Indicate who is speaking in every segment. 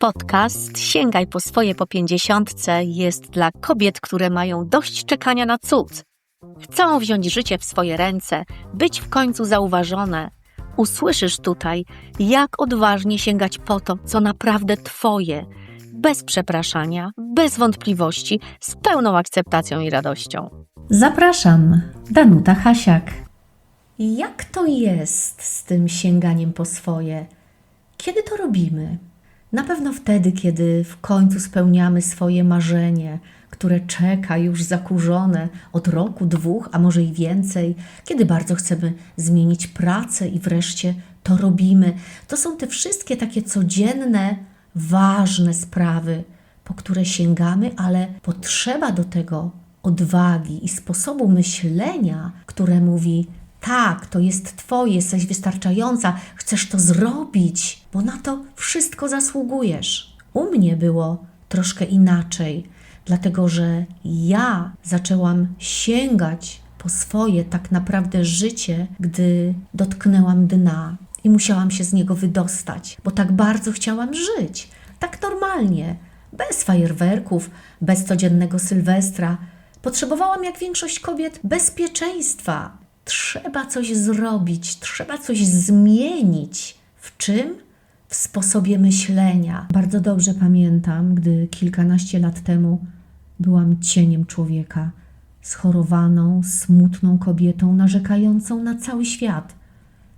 Speaker 1: Podcast Sięgaj po swoje po pięćdziesiątce jest dla kobiet, które mają dość czekania na cud. Chcą wziąć życie w swoje ręce, być w końcu zauważone. Usłyszysz tutaj, jak odważnie sięgać po to, co naprawdę Twoje, bez przepraszania, bez wątpliwości, z pełną akceptacją i radością.
Speaker 2: Zapraszam, Danuta Hasiak. Jak to jest z tym sięganiem po swoje? Kiedy to robimy? Na pewno wtedy, kiedy w końcu spełniamy swoje marzenie, które czeka już zakurzone od roku, dwóch, a może i więcej, kiedy bardzo chcemy zmienić pracę i wreszcie to robimy. To są te wszystkie takie codzienne, ważne sprawy, po które sięgamy, ale potrzeba do tego odwagi i sposobu myślenia, które mówi: tak, to jest Twoje, jesteś wystarczająca, chcesz to zrobić, bo na to wszystko zasługujesz. U mnie było troszkę inaczej, dlatego że ja zaczęłam sięgać po swoje tak naprawdę życie, gdy dotknęłam dna i musiałam się z niego wydostać, bo tak bardzo chciałam żyć, tak normalnie, bez fajerwerków, bez codziennego sylwestra. Potrzebowałam, jak większość kobiet, bezpieczeństwa. Trzeba coś zrobić, trzeba coś zmienić. W czym? W sposobie myślenia. Bardzo dobrze pamiętam, gdy kilkanaście lat temu byłam cieniem człowieka, schorowaną, smutną kobietą, narzekającą na cały świat,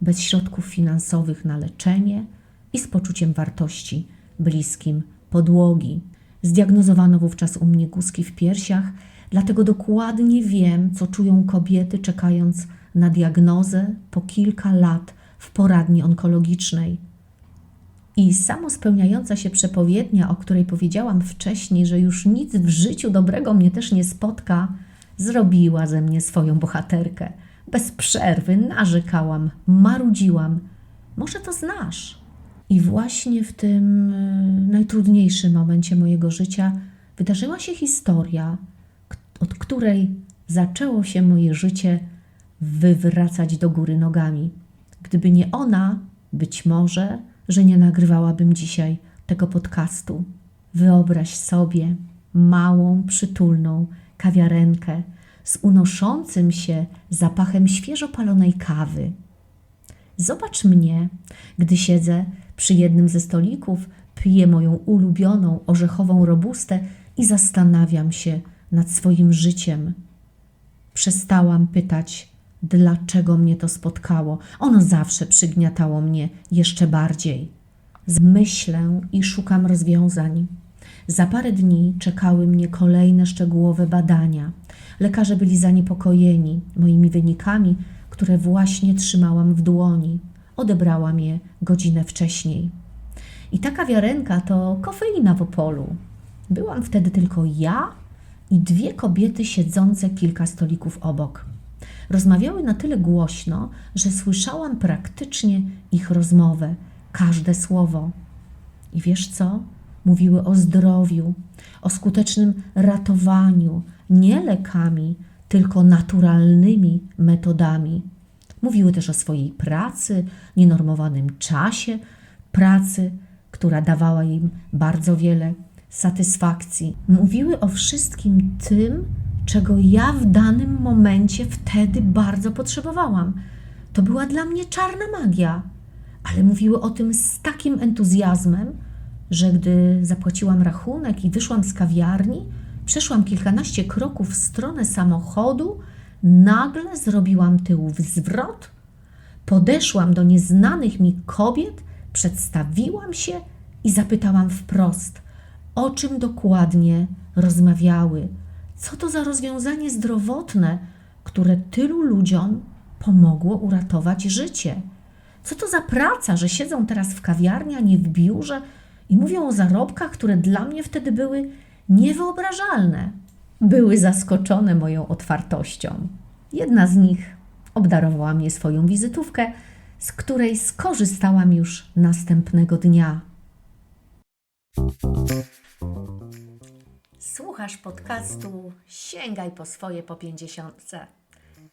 Speaker 2: bez środków finansowych na leczenie i z poczuciem wartości bliskim podłogi. Zdiagnozowano wówczas u mnie guski w piersiach, dlatego dokładnie wiem, co czują kobiety czekając na diagnozę po kilka lat w poradni onkologicznej. I samospełniająca się przepowiednia, o której powiedziałam wcześniej, że już nic w życiu dobrego mnie też nie spotka, zrobiła ze mnie swoją bohaterkę. Bez przerwy narzekałam, marudziłam. Może to znasz? I właśnie w tym y, najtrudniejszym momencie mojego życia wydarzyła się historia, od której zaczęło się moje życie wywracać do góry nogami. Gdyby nie ona, być może, że nie nagrywałabym dzisiaj tego podcastu. Wyobraź sobie małą, przytulną kawiarenkę z unoszącym się zapachem świeżo palonej kawy. Zobacz mnie, gdy siedzę przy jednym ze stolików, piję moją ulubioną orzechową robustę i zastanawiam się nad swoim życiem. Przestałam pytać, dlaczego mnie to spotkało. Ono zawsze przygniatało mnie jeszcze bardziej. Myślę i szukam rozwiązań. Za parę dni czekały mnie kolejne szczegółowe badania. Lekarze byli zaniepokojeni moimi wynikami, które właśnie trzymałam w dłoni. Odebrałam je godzinę wcześniej. I ta kawiarenka to kofeina w Opolu. Byłam wtedy tylko ja i dwie kobiety siedzące kilka stolików obok. Rozmawiały na tyle głośno, że słyszałam praktycznie ich rozmowę, każde słowo. I wiesz co? Mówiły o zdrowiu, o skutecznym ratowaniu, nie lekami, tylko naturalnymi metodami. Mówiły też o swojej pracy, nienormowanym czasie pracy, która dawała im bardzo wiele satysfakcji. Mówiły o wszystkim tym, czego ja w danym momencie wtedy bardzo potrzebowałam. To była dla mnie czarna magia, ale mówiły o tym z takim entuzjazmem, że gdy zapłaciłam rachunek i wyszłam z kawiarni, przeszłam kilkanaście kroków w stronę samochodu, nagle zrobiłam tył zwrot, podeszłam do nieznanych mi kobiet, przedstawiłam się i zapytałam wprost, o czym dokładnie rozmawiały, co to za rozwiązanie zdrowotne, które tylu ludziom pomogło uratować życie. Co to za praca, że siedzą teraz w kawiarni, a nie w biurze i mówią o zarobkach, które dla mnie wtedy były niewyobrażalne. Były zaskoczone moją otwartością. Jedna z nich obdarowała mnie swoją wizytówkę, z której skorzystałam już następnego dnia. Słuchasz podcastu Sięgaj po swoje po pięćdziesiątce.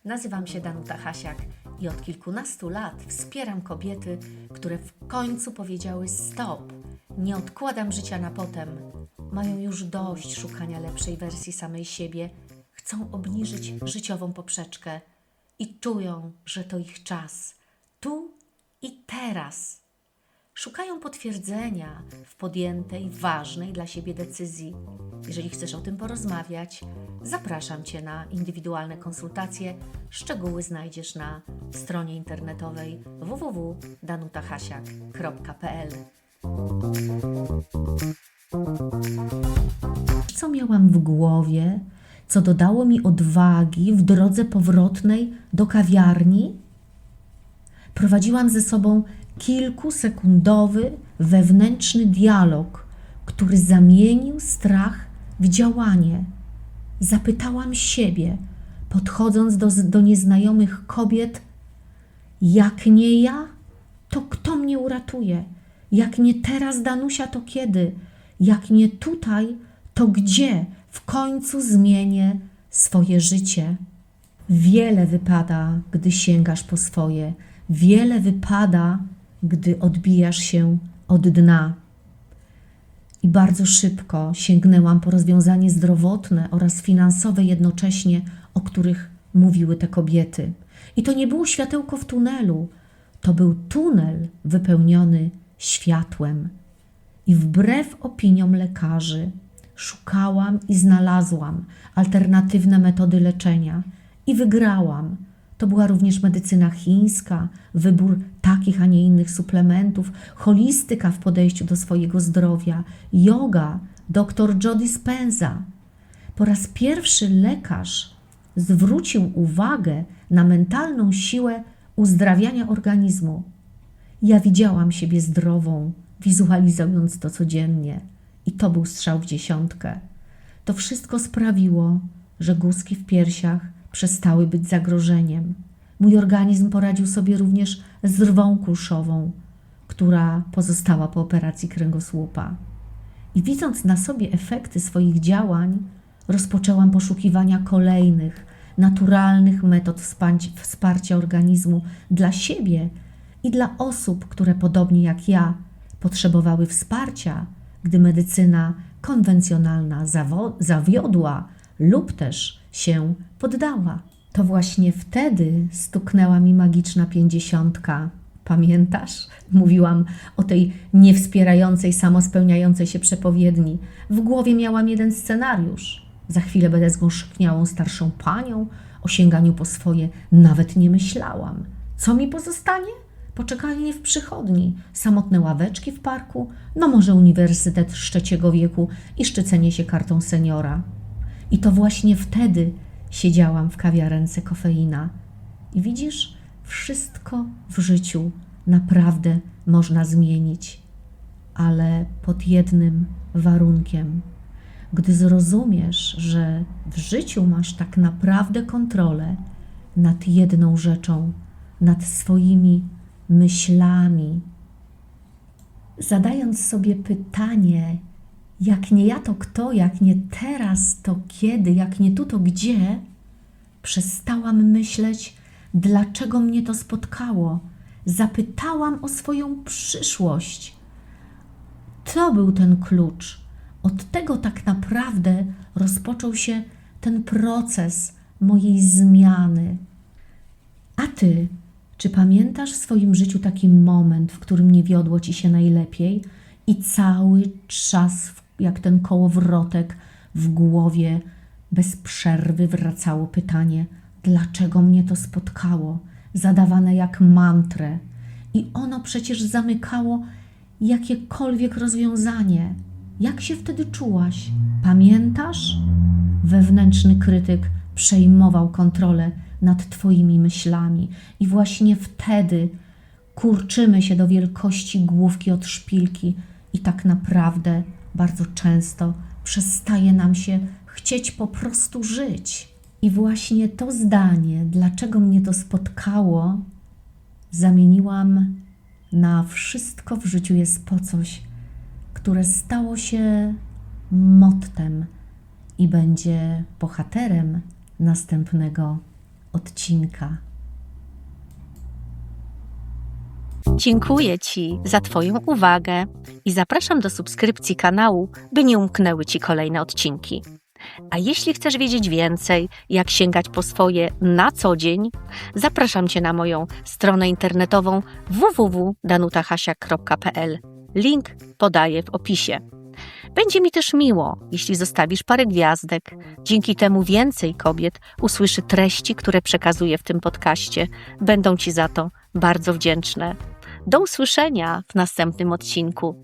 Speaker 2: Nazywam się Danuta Hasiak i od kilkunastu lat wspieram kobiety, które w końcu powiedziały stop, Nie odkładam życia na potem. Mają już dość szukania lepszej wersji samej siebie. Chcą obniżyć życiową poprzeczkę i czują, że to ich czas. Tu i teraz. Szukają potwierdzenia w podjętej, ważnej dla siebie decyzji. Jeżeli chcesz o tym porozmawiać, zapraszam Cię na indywidualne konsultacje. Szczegóły znajdziesz na stronie internetowej www.danutahasiak.pl. Co miałam w głowie, co dodało mi odwagi w drodze powrotnej do kawiarni? prowadziłam ze sobą kilkusekundowy wewnętrzny dialog, który zamienił strach w działanie. Zapytałam siebie, podchodząc do, do nieznajomych kobiet, jak nie ja, to kto mnie uratuje? Jak nie teraz, Danusia, to kiedy? Jak nie tutaj, to gdzie w końcu zmienię swoje życie? Wiele wypada, gdy sięgasz po swoje, wiele wypada, gdy odbijasz się od dna. I bardzo szybko sięgnęłam po rozwiązanie zdrowotne oraz finansowe jednocześnie, o których mówiły te kobiety. I to nie było światełko w tunelu, to był tunel wypełniony światłem. I wbrew opiniom lekarzy, szukałam i znalazłam alternatywne metody leczenia i wygrałam. To była również medycyna chińska, wybór takich, a nie innych suplementów, holistyka w podejściu do swojego zdrowia, yoga, dr Joe Dispenza. Po raz pierwszy lekarz zwrócił uwagę na mentalną siłę uzdrawiania organizmu. Ja widziałam siebie zdrową, wizualizując to codziennie, i to był strzał w dziesiątkę. To wszystko sprawiło, że guzki w piersiach przestały być zagrożeniem. Mój organizm poradził sobie również z rwą kulszową, która pozostała po operacji kręgosłupa. I widząc na sobie efekty swoich działań, rozpoczęłam poszukiwania kolejnych naturalnych metod wsparcia- organizmu dla siebie i dla osób, które podobnie jak ja potrzebowały wsparcia, gdy medycyna konwencjonalna zawiodła lub też się poddała. To właśnie wtedy stuknęła mi magiczna pięćdziesiątka. Pamiętasz? Mówiłam o tej niewspierającej, samospełniającej się przepowiedni. W głowie miałam jeden scenariusz. Za chwilę będę zgąszkniałą starszą panią, o sięganiu po swoje nawet nie myślałam. Co mi pozostanie? Poczekanie w przychodni, samotne ławeczki w parku, no może uniwersytet trzeciego wieku i szczycenie się kartą seniora. I to właśnie wtedy siedziałam w kawiarence kofeina. I widzisz, wszystko w życiu naprawdę można zmienić, ale pod jednym warunkiem. Gdy zrozumiesz, że w życiu masz tak naprawdę kontrolę nad jedną rzeczą, nad swoimi myślami, zadając sobie pytanie, jak nie ja, to kto, jak nie teraz, to kiedy, jak nie tu, to gdzie, przestałam myśleć, dlaczego mnie to spotkało. Zapytałam o swoją przyszłość. To był ten klucz. Od tego tak naprawdę rozpoczął się ten proces mojej zmiany. A ty, czy pamiętasz w swoim życiu taki moment, w którym nie wiodło ci się najlepiej i cały czas, jak ten kołowrotek w głowie, bez przerwy wracało pytanie: dlaczego mnie to spotkało? Zadawane jak mantrę. I ono przecież zamykało jakiekolwiek rozwiązanie. Jak się wtedy czułaś? Pamiętasz? Wewnętrzny krytyk przejmował kontrolę nad Twoimi myślami, i właśnie wtedy kurczymy się do wielkości główki od szpilki, i tak naprawdę bardzo często przestaje nam się chcieć po prostu żyć. I właśnie to zdanie, dlaczego mnie to spotkało, zamieniłam na wszystko w życiu jest po coś, które stało się mottem i będzie bohaterem następnego odcinka.
Speaker 1: Dziękuję Ci za Twoją uwagę i zapraszam do subskrypcji kanału, by nie umknęły Ci kolejne odcinki. A jeśli chcesz wiedzieć więcej, jak sięgać po swoje na co dzień, zapraszam Cię na moją stronę internetową www.danutahasiak.pl. Link podaję w opisie. Będzie mi też miło, jeśli zostawisz parę gwiazdek. Dzięki temu więcej kobiet usłyszy treści, które przekazuję w tym podcaście. Będą Ci za to bardzo wdzięczne. Do usłyszenia w następnym odcinku.